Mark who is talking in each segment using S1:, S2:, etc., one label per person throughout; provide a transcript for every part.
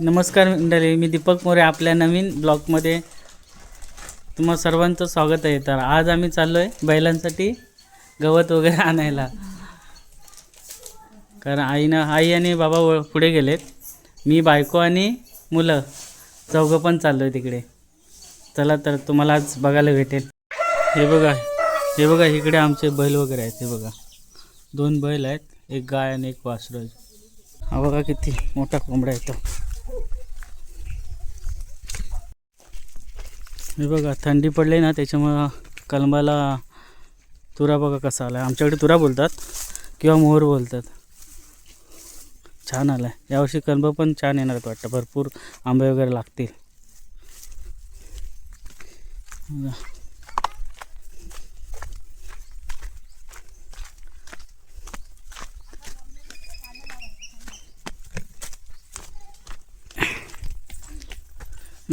S1: नमस्कार मंडळी मी दीपक मोरे आपल्या नवीन ब्लॉगमध्ये तुम्हा सर्वांचं स्वागत आहे. तर आज आम्ही चाललो आहे बैलांसाठी गवत वगैरे आणायला. कारण आईनं आई आणि बाबा व- पुढे गेलेत. मी बायको आणि मुलं चौघं पण चाललो आहे तिकडे. चला तर तुम्हाला आज बघायला भेटेल. हे बघा हे बघा इकडे आमचे बैल वगैरे आहेत. हे बघा दोन बैल आहेत एक गाय आणि एक वासरू हा बघा किती मोठा कोंबडा येतो हे बघा थंडी पडली ना त्याच्यामुळं कलंबाला तुरा बघा कसा आला आमच्याकडे तुरा बोलतात किंवा मोहर बोलतात. छान आला आहे यावर्षी कलंब पण छान येणार वाटतं. भरपूर आंबे वगैरे लागतील.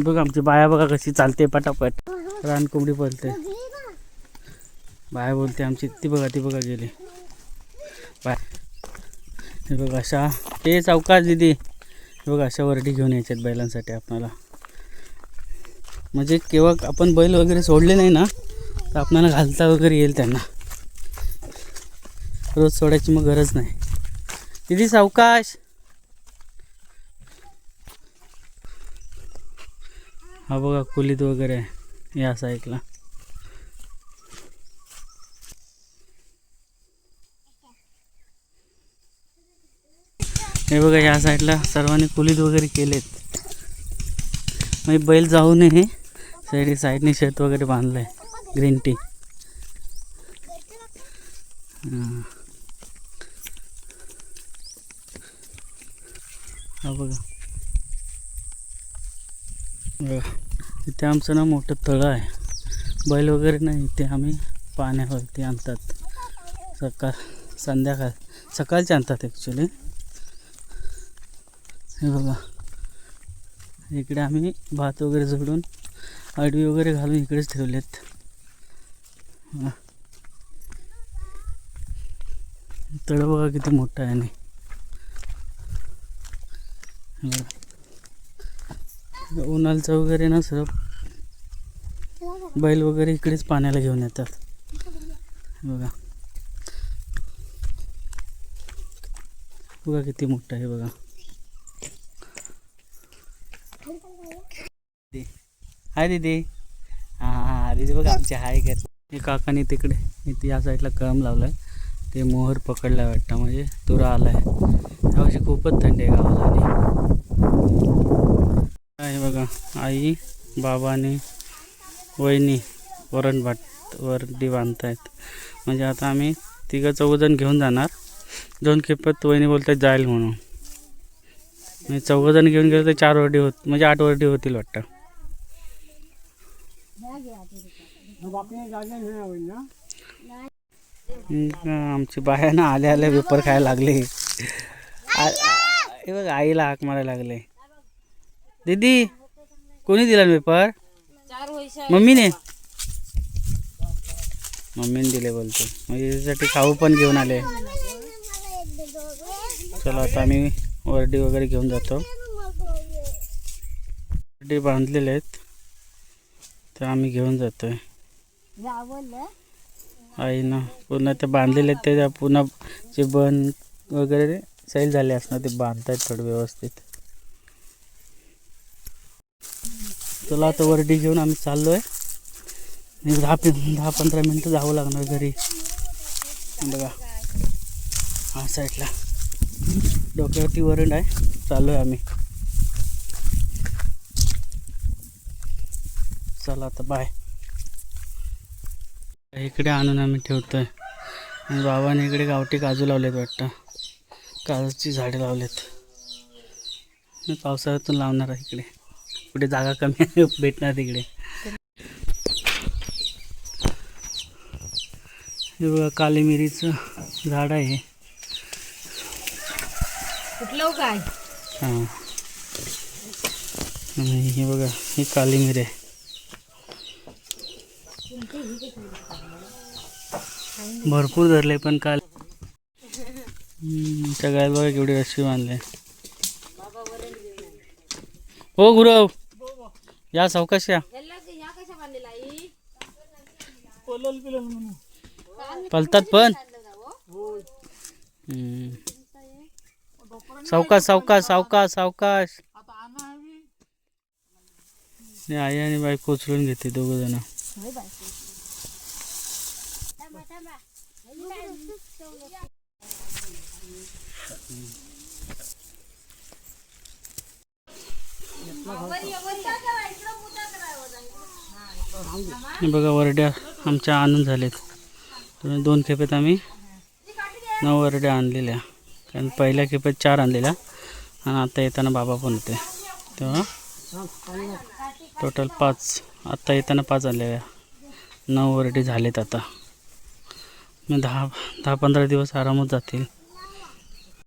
S1: बघा. आमची बाया बघा कशी चालते पटापट. रानकोंबडी पळते. बाया बोलते आमची ती बघा ती बघा गेली. बाय. हे बघा अशा ते चौकाश दिदी. बघ बघा अशा वरडी घेऊन यायच्यात बैलांसाठी आपणाला. म्हणजे केव्हा आपण बैल वगैरे सोडले नाही ना तर आपणाला घालता वगैरे येईल त्यांना. रोज सोडायची मग गरज नाही. दिदी सावकाश. हा बघा कुलीत वगैरे आहे. या साईडला. हे बघा या साईडला सर्वांनी कुलीत वगैरे केलेत. म्हणजे बैल जाऊ नये साईड साईडने शेत वगैरे बांधलं आहे ग्रीन टी हा बघा. इथे आमचं ना मोठं तळं आहे. बैल वगैरे नाही इथे आम्ही पाण्यावरती आणतात. सकाळ संध्याकाळ सकाळचे आणतात ॲक्च्युली हे बघा इकडे आम्ही भात वगैरे झोडून आडवी वगैरे घालून इकडेच ठेवलेत. तळं बघा किती मोठं आहे आणि. बघा. उन्हाळचं वगैरे ना सर बैल वगैरे इकडेच पाण्याला घेऊन येतात. बघा. बघा किती मोठं आहे बघा. हाय दीदी. हां हां दीदी बघा आमचे हाय कर हे काकाने तिकडे इथे या साईडला कळम लावलाय. ते मोहर पकडला वाटतं म्हणजे तुरा आलाय यावर्षी खूपच थंडी आहे गावाला. आणि आहे बघा. आई बाबा आणि वहिनी वरण भात वरडी आहेत. म्हणजे आता आम्ही तिघं चौघजण घेऊन जाणार. दोन खेपत वहिनी बोलतात जाईल म्हणून. म्हणजे चौघजण घेऊन गेलो तर चार वरडी होत म्हणजे आठ वरडी होतील वाटतं. आमची बाया ना आल्या आल्या पेपर खायला लागले. आ- बघ आईला हाक मारायला लागले. दीदी कोणी दिला पेपर? मम्मीने? मम्मीने दिले बोलतो. म्हणजे त्याच्यासाठी खाऊ पण घेऊन आले. चला आता आम्ही वरडी वगैरे घेऊन जातो. वरडी बांधलेले आहेत. ते आम्ही घेऊन जातोय. आईनं पुन्हा ते बांधलेले आहेत ते पुन्हा जे बन वगैरे सैल झाले असणार ते बांधतायत थोडं व्यवस्थित. चला आता वरडी घेऊन आम्ही चाललो आहे दहा दहा पंधरा मिनटं जावं लागणार घरी. बघा. हा साईडला. डोक्यावरती वरंड आहे. चाललो आहे आम्ही. चला आता बाय इकडे आणून आम्ही ठेवतोय. आणि बाबाने इकडे गावठी काजू लावलेत वाटतं. काजूची झाडे लावलेत. मी पावसाळ्यातून लावणार आहे इकडे. कुठे जागा कमी आहे, भेटणार तिकडे. हे बघा काली मिरीचं झाड आहे.
S2: कुठलं काय
S1: हां. हे बघा ही काली मिरी आहे. भरपूर धरले पण काल. त्या बघा केवढी रशी बांधले हो गुरव. या सावकाश या. पलतात पण. सावकाश सावकाश सावकाश सावकाश. आई आणि बाई कोचरून घेते दोघ जण. हे बघा वरड्या आमच्या आणून झालेत. तर दोन खेपेत आम्ही नऊ वरड्या आणलेल्या. कारण पहिल्या खेपेत चार आणलेल्या आणि आता येताना बाबा पण होते. तेव्हा टोटल पाच आत्ता येताना पाच आणलेल्या. नऊ वरडे झालेत आता. मी दहा दहा पंधरा दिवस आरामात जातील.